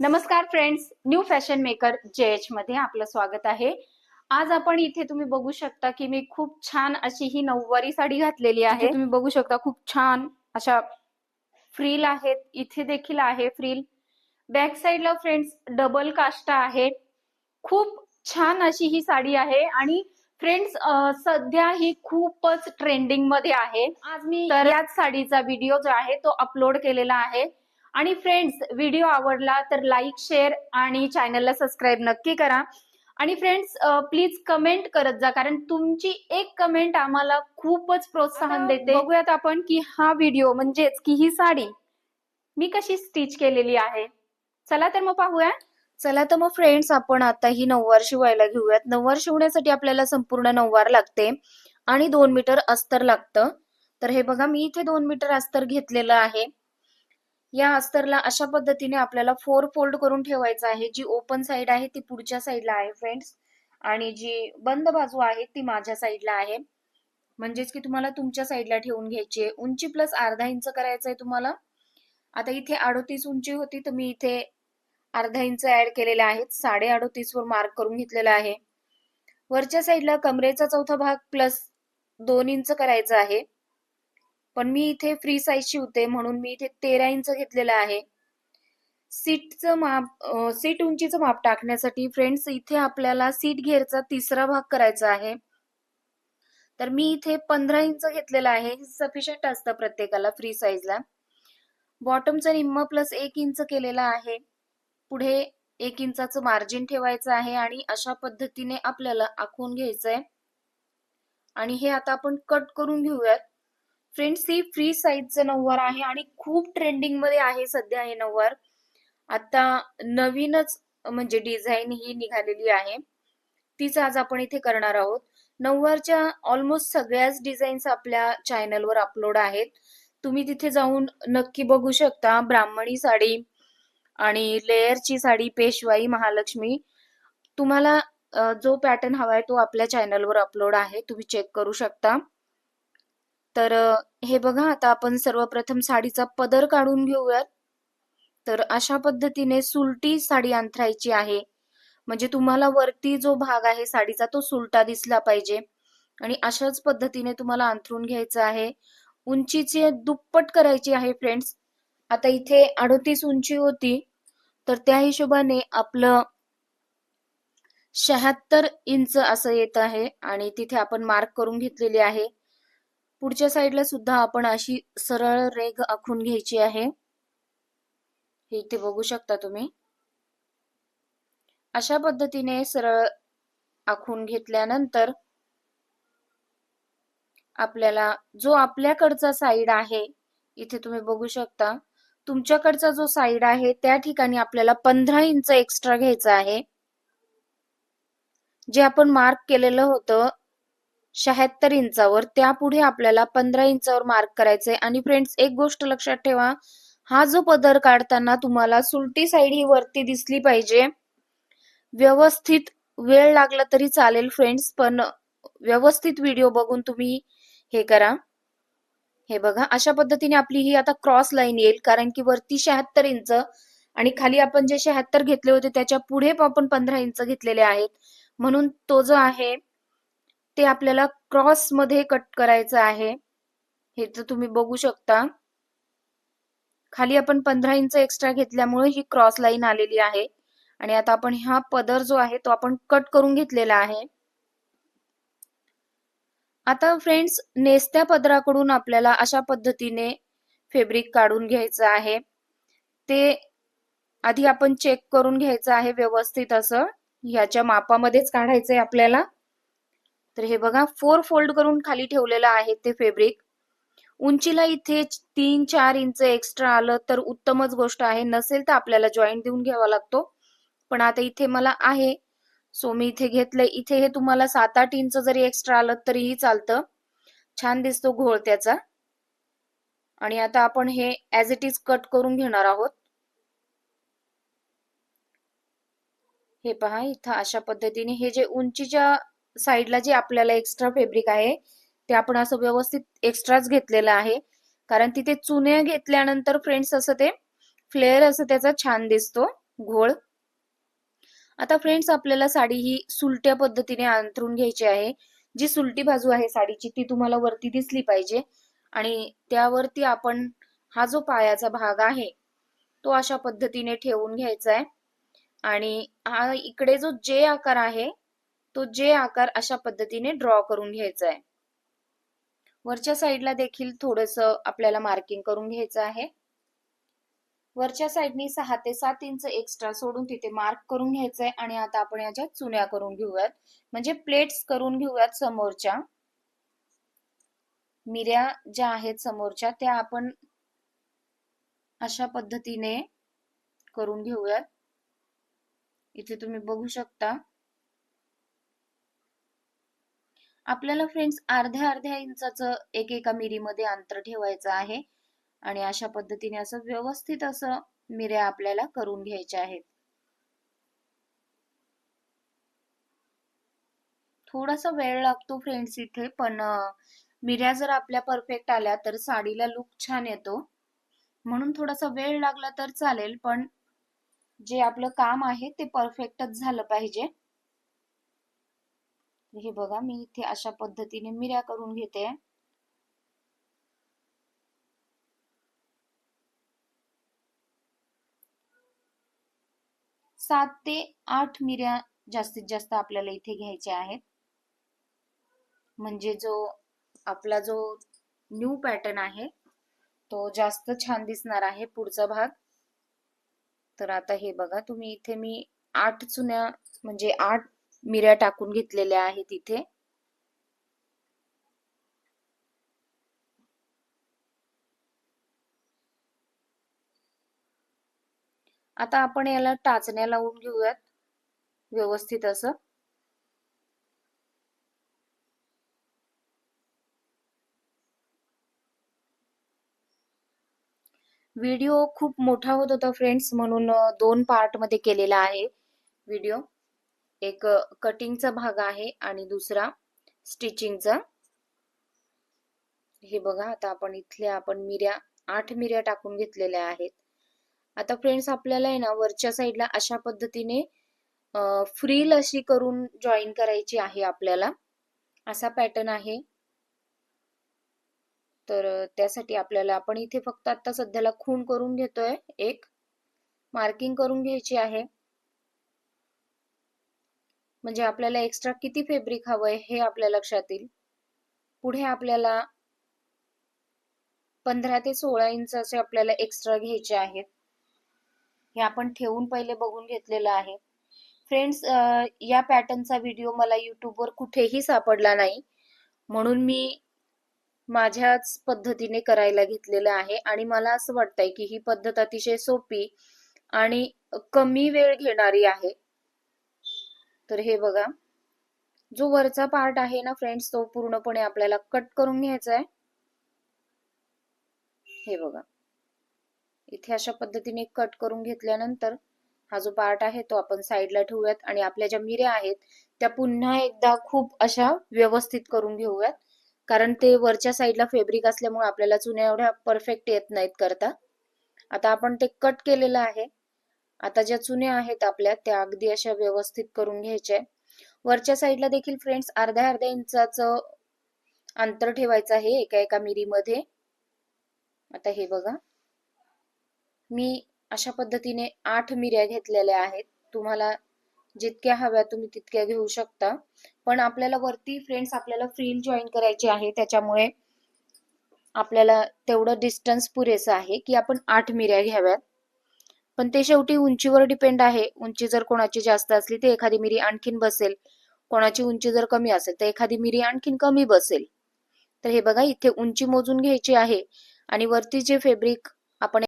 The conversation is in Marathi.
नमस्कार friends new fashion maker J H मध्ये आपलं स्वागत आहे. आज आपण इथे तुम्ही बघू शकता की मी खूप छान अशी ही नऊवारी साडी घातलेली आहे. तुम्ही बघू शकता खूप छान अशा फ्रील आहेत. इथे देखील आहे फ्रील. बॅक साईडला फ्रेंड्स डबल काष्टा आहेत खूप छान अशी ही साडी आहे आणि फ्रेंड्स सध्या ही खूपच ट्रेंडिंगमध्ये आहे. आज मी तर याच साडीचा व्हिडिओ जो आहे तो अपलोड केलेला आहे. आणि फ्रेंड्स व्हिडिओ आवडला तर लाईक शेअर आणि चॅनलला सबस्क्राईब नक्की करा. आणि फ्रेंड्स प्लीज कमेंट करत जा कारण तुमची एक कमेंट आम्हाला खूपच प्रोत्साहन देते. बघूयात आपण की हा व्हिडिओ म्हणजेच की ही साडी मी कशी स्टिच केलेली आहे. चला तर मग पाहूया. चला तर मग फ्रेंड्स आपण आता ही नऊवार शिवायला घेऊयात. नऊवार शिवण्यासाठी आपल्याला संपूर्ण नऊवार लागते आणि दोन मीटर अस्तर लागतं. तर हे बघा मी इथे दोन मीटर अस्तर घेतलेलं आहे. या अस्तरला अशा पद्धतीने आपल्याला फोर फोल्ड करून ठेवायचं आहे. जी ओपन साइड आहे ती पुढच्या साईडला आहे फ्रेंड्स आणि जी बंद बाजू आहे ती माझ्या साईडला आहे. म्हणजेच की तुम्हाला तुमच्या साईडला ठेवून घ्यायची आहे. उंची प्लस अर्धा इंच करायचं आहे तुम्हाला. आता इथे अडोतीस उंची होती तर मी इथे अर्धा इंच ऍड केलेल्या आहेत साडे अडोतीस वर मार्क करून घेतलेला आहे. वरच्या साईडला कमरेचा चौथा भाग प्लस दोन इंच करायचा आहे. पण मी इथे फ्री साईज शिवते म्हणून मी इथे तेरा इंच घेतलेलं आहे. सीटचं माप सीट उंचीचं माप टाकण्यासाठी फ्रेंड्स इथे आपल्याला सीट घेरचा तिसरा भाग करायचा आहे. तर मी इथे पंधरा इंच घेतलेला आहे सफिशियंट असतं प्रत्येकाला फ्री साईजला बॉटमचा निम्म प्लस एक इंच केलेला आहे. पुढे एक इंचाचं मार्जिन ठेवायचं आहे आणि अशा पद्धतीने आपल्याला आखून घ्यायचंय. आणि हे आता आपण कट करून घेऊयात. फ्रेंड्स ही फ्री साईजचं नऊवार आहे आणि खूप ट्रेंडिंगमध्ये आहे सध्या हे नऊवार. आता नवीनच म्हणजे डिझाईन ही निघालेली आहे. तीच आज आपण इथे करणार आहोत. नऊवारच्या ऑलमोस्ट सगळ्याच डिझाईन्स आपल्या चॅनलवर अपलोड आहेत. तुम्ही तिथे जाऊन नक्की बघू शकता ब्राह्मणी साडी आणि लेअरची साडी पेशवाई महालक्ष्मी. तुम्हाला जो पॅटर्न हवाय तो आपल्या चॅनलवर अपलोड आहे. तुम्ही चेक करू शकता. तर हे बघा आता आपण सर्वप्रथम साडीचा पदर काढून घेऊयात. तर अशा पद्धतीने सुलटी साडी अंथरायची आहे. म्हणजे तुम्हाला वरती जो भाग आहे साडीचा तो सुलटा दिसला पाहिजे. आणि अशाच पद्धतीने तुम्हाला अंथरून घ्यायचं आहे. उंचीची दुप्पट करायची आहे फ्रेंड्स. आता इथे अडतीस उंची होती. तर त्या हिशोबाने आपलं शहात्तर इंच असं येत आहे. आणि तिथे आपण मार्क करून घेतलेली आहे. पुढच्या साईडला सुद्धा आपण अशी सरळ रेग आखून घ्यायची आहे. हे इथे बघू शकता तुम्ही. अशा पद्धतीने सरळ आखून घेतल्यानंतर आपल्याला जो आपल्याकडचा साईड आहे इथे तुम्ही बघू शकता. तुमच्याकडचा जो साईड आहे त्या ठिकाणी आपल्याला पंधरा इंच एक्स्ट्रा घ्यायचा आहे. जे आपण मार्क केलेलं होतं शहात्तर इंचावर त्यापुढे आपल्याला पंधरा इंचावर मार्क करायचे आणि फ्रेंड्स एक गोष्ट लक्षात ठेवा हा जो पदर काढताना तुम्हाला सुलटी साईड ही वरती दिसली पाहिजे. व्यवस्थित वेळ लागला तरी चालेल फ्रेंड्स पण व्यवस्थित व्हिडिओ बघून तुम्ही हे करा. हे बघा अशा पद्धतीने आपली ही आता क्रॉस लाईन येईल कारण की वरती शहात्तर इंच आणि खाली आपण जे शहात्तर घेतले होते त्याच्या पुढे आपण पंधरा इंच घेतलेले आहेत. म्हणून तो जो आहे ते आपल्याला क्रॉसमध्ये कट करायचं आहे. हे तर तुम्ही बघू शकता. खाली आपण पंधरा इंच एक्स्ट्रा घेतल्यामुळे ही क्रॉस लाईन आलेली आहे. आणि आता आपण हा पदर जो आहे तो आपण कट करून घेतलेला आहे. आता फ्रेंड्स नेसत्या पदराकडून आपल्याला अशा पद्धतीने फेब्रिक काढून घ्यायचं आहे. ते आधी आपण चेक करून घ्यायचं आहे व्यवस्थित असं. ह्याच्या मापामध्येच काढायचंय आपल्याला. तर हे बघा फोर फोल्ड करून खाली ठेवलेलं आहे ते फेब्रिक उंचीला इथे तीन चार इंच एक्स्ट्रा आलं तर उत्तमच गोष्ट आहे. नसेल तर आपल्याला जॉईंट देऊन घ्यावा लागतो. पण आता इथे मला आहे. सो मी इथे घेतलंय. इथे हे तुम्हाला सात आठ इंच जरी एक्स्ट्रा आलं तरीही चालतं. छान दिसतो घोळ त्याचा. आणि आता आपण हे ऍज इट इज कट करून घेणार आहोत. हे पहा इथं अशा पद्धतीने हे जे उंचीच्या साईडला जे आपल्याला एक्स्ट्रा फेब्रिक आहे ते आपण असं व्यवस्थित एक्स्ट्राच घेतलेलं आहे. कारण तिथे चुन्या घेतल्यानंतर फ्रेंड्स असं ते फ्लेअर असं त्याचा छान दिसतो. घोळ. आता फ्रेंड्स आपल्याला साडी ही सुलट्या पद्धतीने अंतरून घ्यायची आहे. जी सुलटी बाजू आहे साडीची ती तुम्हाला वरती दिसली पाहिजे. आणि त्यावरती आपण हा जो पायाचा भाग आहे तो अशा पद्धतीने ठेवून घ्यायचा आहे. आणि हा इकडे जो जे आकार आहे तो जे आकार अशा पद्धतीने ड्रॉ करून घ्यायचा आहे. वरच्या साईडला देखील थोडस आपल्याला मार्किंग करून घ्यायचं आहे. वरच्या साईडनी सहा ते सात इंच एक्स्ट्रा सोडून तिथे मार्क करून घ्यायचंय आणि आता आपण याच्या चुन्या करून घेऊयात म्हणजे प्लेट्स करून घेऊयात समोरच्या. मिऱ्या ज्या आहेत समोरच्या त्या आपण अशा पद्धतीने करून घेऊयात. इथे तुम्ही बघू शकता. आपल्याला फ्रेंड्स अर्ध्या अर्ध्या इंचाचं एक एका मिरीमध्ये अंतर ठेवायचं आहे. आणि अशा पद्धतीने असं व्यवस्थित असं मिऱ्या आपल्याला करून घ्यायच्या आहेत. थोडासा वेळ लागतो फ्रेंड्स इथे पण मिऱ्या जर आपल्या परफेक्ट आल्या तर साडीला लुक छान येतो. म्हणून थोडासा वेळ लागला तर चालेल पण जे आपलं काम आहे ते परफेक्टच झालं पाहिजे. हे बघा मी इथे अशा पद्धतीने मिऱ्या करून घेते. सात ते आठ मिऱ्या जास्तीत जास्त आपल्याला इथे घ्यायच्या आहेत. म्हणजे जो आपला जो न्यू पॅटर्न आहे तो जास्त छान दिसणार आहे पुढचा भाग. तर आता हे बघा तुम्ही इथे मी आठ चुन्या म्हणजे आठ मिऱ्या टाकून घेतलेल्या आहेत इथे. आता आपण याला टाचण्या लावून घेऊयात. व्यवस्थित असं. व्हिडिओ खूप मोठा होत होता फ्रेंड्स म्हणून दोन पार्टमध्ये केलेला आहे व्हिडिओ. एक कटिंगचा भाग आहे आणि दुसरा स्टिचिंगचा हे बघा आता आपण इथल्या आपण मिऱ्या आठ मिऱ्या टाकून घेतलेल्या आहेत. आता फ्रेंड्स आपल्याला आहे ना वरच्या साईडला अशा पद्धतीने फ्रील अशी करून जॉईन करायची आहे आपल्याला. असा पॅटर्न आहे. तर त्यासाठी आपल्याला आपण इथे फक्त आता सध्याला खून करून घेतोय एक. मार्किंग करून घ्यायची आहे. म्हणजे आपल्याला एक्स्ट्रा किती फेब्रिक हवंय हे आपल्या लक्षात येईल. पुढे आपल्याला पंधरा ते सोळा इंच असे आपल्याला एक्स्ट्रा घ्यायचे आहेत. हे आपण ठेवून पहिले बघून घेतलेलं आहे. फ्रेंड्स या पॅटर्नचा व्हिडिओ मला यूट्यूबवर कुठेही सापडला नाही. म्हणून मी माझ्याच पद्धतीने करायला घेतलेलं आहे आणि मला असं वाटतंय की ही पद्धत अतिशय सोपी आणि कमी वेळ घेणारी आहे. तर हे बघा. जो वरचा पार्ट आहे ना फ्रेंड्स तो पूर्णपणे आपल्याला कट करून घ्यायचा आहे हे बघा. इथे अशा पद्धतीने कट करून घेतल्यानंतर हा जो पार्ट आहे तो आपण साईडला ठेवूयात आणि आपल्या ज्या मिऱ्या आहेत त्या पुन्हा एकदा खूप अशा व्यवस्थित करून घेऊयात. कारण ते वरच्या साईडला फेब्रिक असल्यामुळे आपल्याला चुन्या एवढ्या परफेक्ट येत नाहीत करता. आता आपण ते कट केलेलं आहे. आता ज्या चुन्या आहेत आपल्या त्या अगदी अशा व्यवस्थित करून घ्यायच्या वरच्या साईडला देखील फ्रेंड्स अर्ध्या अर्ध्या इंचाचं अंतर ठेवायचं आहे एका एका मिरीमध्ये. आता हे बघा. मी अशा पद्धतीने आठ मिऱ्या घेतलेल्या आहेत. तुम्हाला जितक्या हव्या तुम्ही तितक्या घेऊ शकता. पण आपल्याला वरती फ्रेंड्स आपल्याला फ्रील जॉईन करायची आहे त्याच्यामुळे आपल्याला तेवढं डिस्टन्स पुरेसं आहे की आपण आठ मिऱ्या घ्याव्यात. पण ते शेवटी उंचीवर डिपेंड आहे. उंची जर कोणाची जास्त असली तर एखादी मिरी आणखीन बसेल. कोणाची उंची जर कमी असेल तर एखादी मिरी आणखीन कमी बसेल. तर हे बघा इथे उंची मोजून घ्यायची आहे. आणि वरती जे फेब्रिक आपण